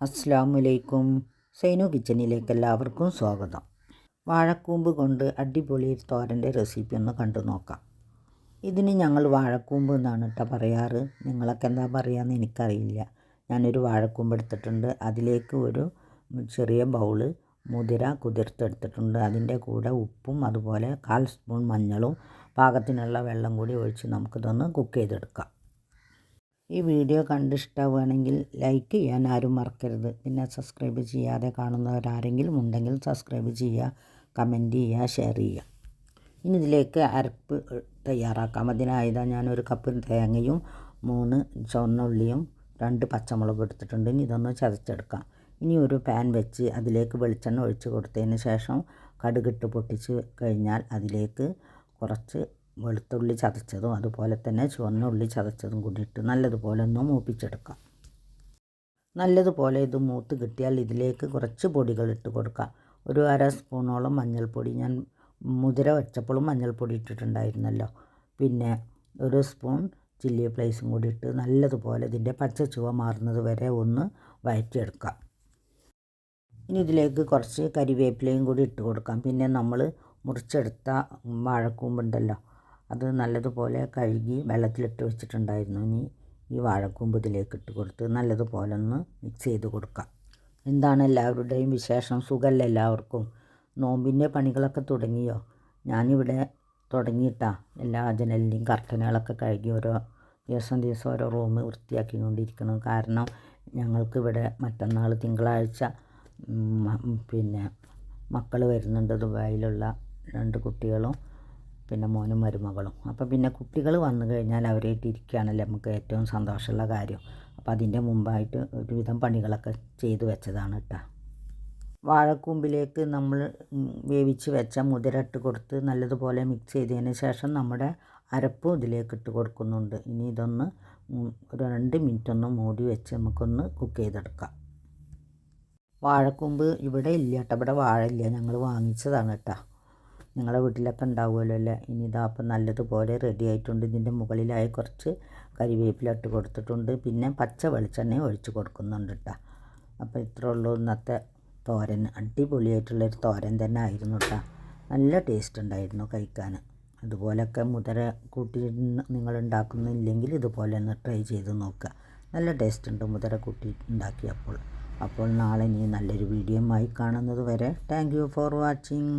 അസ്സാം വലൈക്കും സൈനു കിച്ചണിലേക്ക് എല്ലാവർക്കും സ്വാഗതം. വാഴക്കൂമ്പ് കൊണ്ട് അടിപൊളി തോരന്റെ റെസിപ്പി ഒന്ന് കണ്ടു നോക്കാം. ഇതിന് ഞങ്ങൾ വാഴക്കൂമ്പ് എന്നാണ് കേട്ടോ പറയാറ്. നിങ്ങളൊക്കെ എന്താ പറയുകയെന്ന് എനിക്കറിയില്ല. ഞാനൊരു വാഴക്കൂമ്പ് എടുത്തിട്ടുണ്ട്. അതിലേക്ക് ഒരു ചെറിയ ബൗൾ മുതിര കുതിർത്തെടുത്തിട്ടുണ്ട്. അതിന്റെ കൂടെ ഉപ്പും അതുപോലെ കാൽ സ്പൂൺ മഞ്ഞളും പാകത്തിനുള്ള വെള്ളം കൂടി ഒഴിച്ച് നമുക്കിതൊന്ന് കുക്ക് ചെയ്തെടുക്കാം. ഈ വീഡിയോ കണ്ട് ലൈക്ക് ചെയ്യാൻ ആരും മറക്കരുത്. പിന്നെ സബ്സ്ക്രൈബ് ചെയ്യാതെ കാണുന്നവരാരെങ്കിലും ഉണ്ടെങ്കിൽ സബ്സ്ക്രൈബ് ചെയ്യുക കമന്റ് ചെയ്യുക ഷെയർ ചെയ്യുക. ഇനി ഇതിലേക്ക് അരപ്പ് തയ്യാറാക്കാം. അതിനായതാ ഞാനൊരു കപ്പ് തേങ്ങയും മൂന്ന് ചുവന്നുള്ളിയും രണ്ട് പച്ചമുളകും എടുത്തിട്ടുണ്ട്. ഇനി ഇതൊന്ന് ചതച്ചെടുക്കാം. ഇനി ഒരു പാൻ വെച്ച് അതിലേക്ക് വെളിച്ചെണ്ണ ഒഴിച്ച് കൊടുത്തതിന് ശേഷം കടുകിട്ട് പൊട്ടിച്ച് കഴിഞ്ഞാൽ അതിലേക്ക് കുറച്ച് വെളുത്തുള്ളി ചതച്ചതും അതുപോലെ തന്നെ ചുവന്ന ഉള്ളി ചതച്ചതും കൂടി ഇട്ട് നല്ലതുപോലെ ഒന്ന് മൂപ്പിച്ചെടുക്കാം. നല്ലതുപോലെ ഇത് മൂത്ത് കിട്ടിയാൽ ഇതിലേക്ക് കുറച്ച് പൊടികൾ ഇട്ട് കൊടുക്കാം. ഒരു അര സ്പൂണോളം മഞ്ഞൾപ്പൊടി. ഞാൻ മുതിര വെച്ചപ്പോഴും മഞ്ഞൾപ്പൊടി ഇട്ടിട്ടുണ്ടായിരുന്നല്ലോ. പിന്നെ ഒരു സ്പൂൺ ചില്ലി ഫ്ലേസും കൂടി ഇട്ട് നല്ലതുപോലെ ഇതിന്റെ പച്ച ചുവ മാറുന്നത് വരെ ഒന്ന് വഴറ്റിയെടുക്കാം. ഇനി ഇതിലേക്ക് കുറച്ച് കരിവേപ്പിലയും കൂടി ഇട്ട് കൊടുക്കാം. പിന്നെ നമ്മൾ മുറിച്ചെടുത്ത വാഴക്കൂമ്പുണ്ടല്ലോ അത് നല്ലതുപോലെ കഴുകി വെള്ളത്തിലിട്ട് വെച്ചിട്ടുണ്ടായിരുന്നു. ഇനി ഈ വാഴക്കൂമ്പ് ഇതിലേക്ക് ഇട്ട് കൊടുത്ത് നല്ലതുപോലെ ഒന്ന് മിക്സ് ചെയ്ത് കൊടുക്കാം. എന്താണ് എല്ലാവരുടെയും വിശേഷം? സുഖമല്ല എല്ലാവർക്കും? നോമ്പിന്റെ പണികളൊക്കെ തുടങ്ങിയോ? ഞാനിവിടെ തുടങ്ങിയിട്ടാ എല്ലാ ജനലിന്റെയും കർട്ടനുകളൊക്കെ കഴുകി ഓരോ ദിവസം ദിവസം ഓരോ റൂം വൃത്തിയാക്കിക്കൊണ്ടിരിക്കണം കാരണം ഞങ്ങൾക്കിവിടെ മറ്റന്നാൾ തിങ്കളാഴ്ച പിന്നെ മക്കൾ വരുന്നുണ്ട് ദുബായിലുള്ള രണ്ട് കുട്ടികളും. പിന്നെ മോനും മരുമകളും. അപ്പോൾ പിന്നെ കുട്ടികൾ വന്നു കഴിഞ്ഞാൽ അവരായിട്ട് ഇരിക്കുകയാണല്ലോ നമുക്ക് ഏറ്റവും സന്തോഷമുള്ള കാര്യം. അപ്പോൾ അതിന്റെ മുമ്പായിട്ട് ഒരുവിധം പണികളൊക്കെ ചെയ്തു വെച്ചതാണ് കേട്ടോ. വാഴക്കൂമ്പിലേക്ക് നമ്മൾ വേവിച്ച് വെച്ച മുതിര ഇട്ട് കൊടുത്ത് നല്ലതുപോലെ മിക്സ് ചെയ്തതിന് ശേഷം നമ്മുടെ അരപ്പും ഇതിലേക്ക് ഇട്ട് കൊടുക്കുന്നുണ്ട്. ഇനി ഇതൊന്ന് രണ്ട് മിനിറ്റ് ഒന്ന് മൂടി വെച്ച് നമുക്കൊന്ന് കുക്ക് ചെയ്തെടുക്കാം. വാഴക്കൂമ്പ് ഇവിടെ ഇല്ല കേട്ടോ. ഇവിടെ വാഴ ഇല്ല. ഞങ്ങൾ വാങ്ങിച്ചതാണ് കേട്ടോ. നിങ്ങളുടെ വീട്ടിലൊക്കെ ഉണ്ടാവുമല്ലോ അല്ലേ? ഇനി ഇതാ അപ്പം നല്ലതുപോലെ റെഡി ആയിട്ടുണ്ട്. ഇതിന്റെ മുകളിലായി കുറച്ച് കരിവേപ്പില ഇട്ട് കൊടുത്തിട്ടുണ്ട്. പിന്നെ പച്ച വെളിച്ചെണ്ണ ഒഴിച്ച് കൊടുക്കുന്നുണ്ട് കേട്ടോ. അപ്പോൾ ഇത്ര ഉള്ളൂ ഇന്നത്തെ തോരൻ. അടിപൊളിയായിട്ടുള്ളൊരു തോരൻ തന്നെ ആയിരുന്നു കേട്ടോ. നല്ല ടേസ്റ്റ് ഉണ്ടായിരുന്നു കഴിക്കാൻ. അതുപോലെയൊക്കെ മുതര കൂട്ടി നിങ്ങൾ ഉണ്ടാക്കുന്നില്ലെങ്കിൽ ഇതുപോലെ ഒന്ന് ട്രൈ ചെയ്ത് നോക്കുക. നല്ല ടേസ്റ്റ് ഉണ്ട് മുതര കൂട്ടി ഉണ്ടാക്കിയപ്പോൾ. അപ്പോൾ നാളെ ഇനി നല്ലൊരു വീഡിയോ ആയി കാണുന്നത് വരെ. Thank you for watching